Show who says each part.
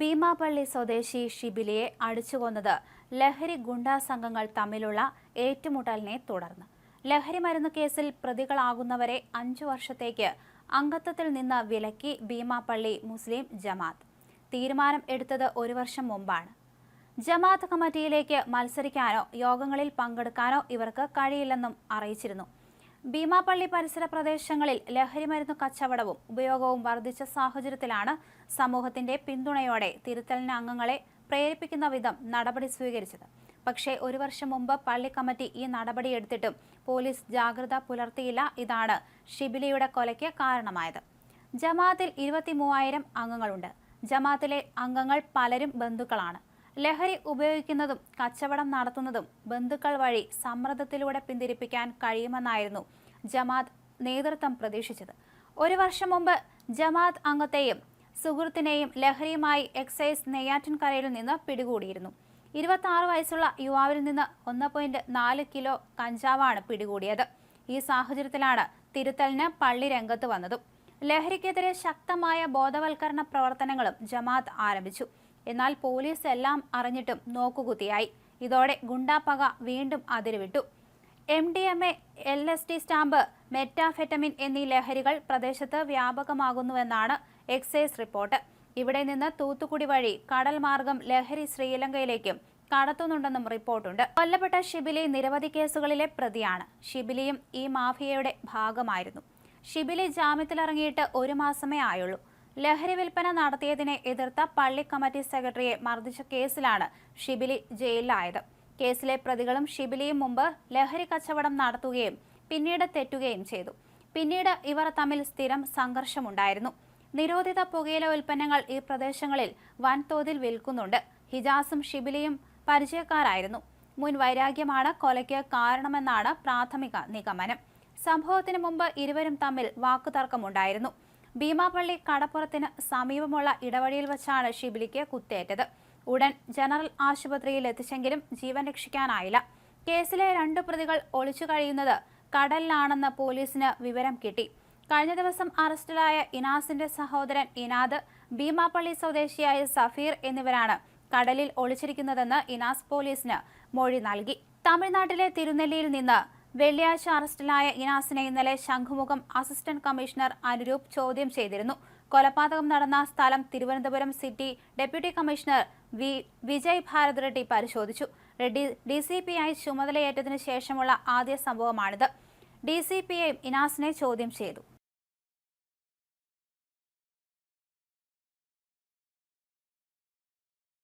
Speaker 1: ഭീമാപള്ളി സ്വദേശി ഷിബിലിയെ അടിച്ചുകൊന്നത് ലഹരി ഗുണ്ടാ സംഘങ്ങൾ തമ്മിലുള്ള ഏറ്റുമുട്ടലിനെ തുടർന്ന്. ലഹരി മരുന്ന് കേസിൽ പ്രതികളാകുന്നവരെ അഞ്ചു വർഷത്തേക്ക് അംഗത്വത്തിൽ നിന്ന് വിലക്കി ഭീമാപള്ളി മുസ്ലിം ജമാത്ത് തീരുമാനം എടുത്തത് ഒരു വർഷം മുമ്പാണ്. ജമാത്ത് കമ്മിറ്റിയിലേക്ക് മത്സരിക്കാനോ യോഗങ്ങളിൽ പങ്കെടുക്കാനോ ഇവർക്ക് കഴിയില്ലെന്നും അറിയിച്ചിരുന്നു. ഭീമാപള്ളി പരിസര പ്രദേശങ്ങളിൽ ലഹരിമരുന്ന് കച്ചവടവും ഉപയോഗവും വർദ്ധിച്ച സാഹചര്യത്തിലാണ് സമൂഹത്തിന്റെ പിന്തുണയോടെ തിരുത്തലിന് അംഗങ്ങളെ പ്രേരിപ്പിക്കുന്ന വിധം നടപടി സ്വീകരിച്ചത്. പക്ഷേ ഒരു വർഷം മുമ്പ് പള്ളി കമ്മിറ്റി ഈ നടപടി നടപടിയെടുത്തിട്ടും പോലീസ് ജാഗ്രത പുലർത്തിയില്ല. ഇതാണ് ഷിബിലിയുടെ കൊലയ്ക്ക് കാരണമായത്. ജമാഅത്തിൽ ഇരുപത്തി മൂവായിരം അംഗങ്ങളുണ്ട്. ജമാഅത്തിലെ അംഗങ്ങൾ പലരും ബന്ധുക്കളാണ്. ലഹരി ഉപയോഗിക്കുന്നതും കച്ചവടം നടത്തുന്നതും ബന്ധുക്കൾ വഴി സമ്മർദ്ദത്തിലൂടെ പിന്തിരിപ്പിക്കാൻ കഴിയുമെന്നായിരുന്നു ജമാഅത്ത് നേതൃത്വം പ്രതീക്ഷിച്ചത്. ഒരു വർഷം മുമ്പ് ജമാഅത്ത് അംഗത്തെയും സുഹൃത്തിനെയും ലഹരിയുമായി എക്സൈസ് നെയ്യാറ്റിൻകരയിൽ നിന്ന് പിടികൂടിയിരുന്നു. ഇരുപത്തി ആറ് വയസ്സുള്ള യുവാവിൽ നിന്ന് ഒന്ന് പോയിന്റ് നാല് കിലോ കഞ്ചാവാണ് പിടികൂടിയത്. ഈ സാഹചര്യത്തിലാണ് തിരുത്തലിന് പള്ളി രംഗത്ത് വന്നതും. ലഹരിക്കെതിരെ ശക്തമായ ബോധവൽക്കരണ പ്രവർത്തനങ്ങളും ജമാത്ത് ആരംഭിച്ചു. എന്നാൽ പോലീസ് എല്ലാം അറിഞ്ഞിട്ടും നോക്കുകുത്തിയായി. ഇതോടെ ഗുണ്ടാപ്പക വീണ്ടും അതിരുവിട്ടു. M D M A L S T stamp methamphetamine എന്നീ ലഹരികൾ പ്രദേശത്ത് വ്യാപകമാകുന്നുവെന്നാണ് എക്സൈസ് റിപ്പോർട്ട്. ഇവിടെ നിന്ന് തൂത്തുക്കുടി വഴി കടൽ മാർഗം ലഹരി ശ്രീലങ്കയിലേക്കും കടത്തുന്നുണ്ടെന്നും റിപ്പോർട്ടുണ്ട്. കൊല്ലപ്പെട്ട ഷിബിലി നിരവധി കേസുകളിലെ പ്രതിയാണ്. ഷിബിലിയും ഈ മാഫിയയുടെ ഭാഗമായിരുന്നു. ഷിബിലി ജാമ്യത്തിലിറങ്ങിയിട്ട് ഒരു മാസമേ ആയുള്ളൂ. ലഹരി വിൽപ്പന നടത്തിയതിനെ എതിർത്ത പള്ളി കമ്മിറ്റി സെക്രട്ടറിയെ മർദ്ദിച്ച കേസിലാണ് ഷിബിലി ജയിലിലായത്. കേസിലെ പ്രതികളും ഷിബിലിയും മുമ്പ് ലഹരി കച്ചവടം നടത്തുകയും പിന്നീട് തെറ്റുകയും ചെയ്തു. പിന്നീട് ഇവർ തമ്മിൽ സ്ഥിരം സംഘർഷമുണ്ടായിരുന്നു. നിരോധിത പുകയില ഉൽപ്പന്നങ്ങൾ ഈ പ്രദേശങ്ങളിൽ വൻതോതിൽ വിൽക്കുന്നുണ്ട്. ഹിജാസും ഷിബിലിയും പരിചയക്കാരായിരുന്നു. മുൻ വൈരാഗ്യമാണ് കൊലയ്ക്ക് കാരണമെന്നാണ് പ്രാഥമിക നിഗമനം. സംഭവത്തിന് മുമ്പ് ഇരുവരും തമ്മിൽ വാക്കുതർക്കമുണ്ടായിരുന്നു. ഭീമാപള്ളി കടപ്പുറത്തിന് സമീപമുള്ള ഇടവഴിയിൽ വച്ചാണ് ഷിബിലിക്ക് കുത്തേറ്റത്. ഉടൻ ജനറൽ ആശുപത്രിയിൽ എത്തിച്ചെങ്കിലും ജീവൻ രക്ഷിക്കാനായില്ല. കേസിലെ രണ്ട് പ്രതികൾ ഒളിച്ചു കഴിയുന്നത് കടലിലാണെന്ന് പോലീസിന് വിവരം കിട്ടി. കഴിഞ്ഞ ദിവസം അറസ്റ്റിലായ ഇനാസിന്റെ സഹോദരൻ ഇനാദ് ഭീമാപ്പള്ളി സ്വദേശിയായ സഫീർ എന്നിവരാണ് കടലിൽ ഒളിച്ചിരിക്കുന്നതെന്ന് ഇനാസ് പോലീസിന് മൊഴി നൽകി. തമിഴ്നാട്ടിലെ തിരുനെല്ലിയിൽ നിന്ന് വെള്ളിയാഴ്ച അറസ്റ്റിലായ ഇനാസിനെ ഇന്നലെ ശംഖുമുഖം അസിസ്റ്റന്റ് കമ്മീഷണർ അനുരൂപ് ചോദ്യം ചെയ്തിരുന്നു. കൊലപാതകം നടന്ന സ്ഥലം Thiruvananthapuram city deputy commissioner V Vijay Bharat Reddy പരിശോധിച്ചു. റെഡ്ഡി ഡി സി പി ആയി ചുമതലയേറ്റതിനു ശേഷമുള്ള ആദ്യ സംഭവമാണിത്. ഡി സി പി ഐ ഇനാസിനെ ചോദ്യം ചെയ്തു.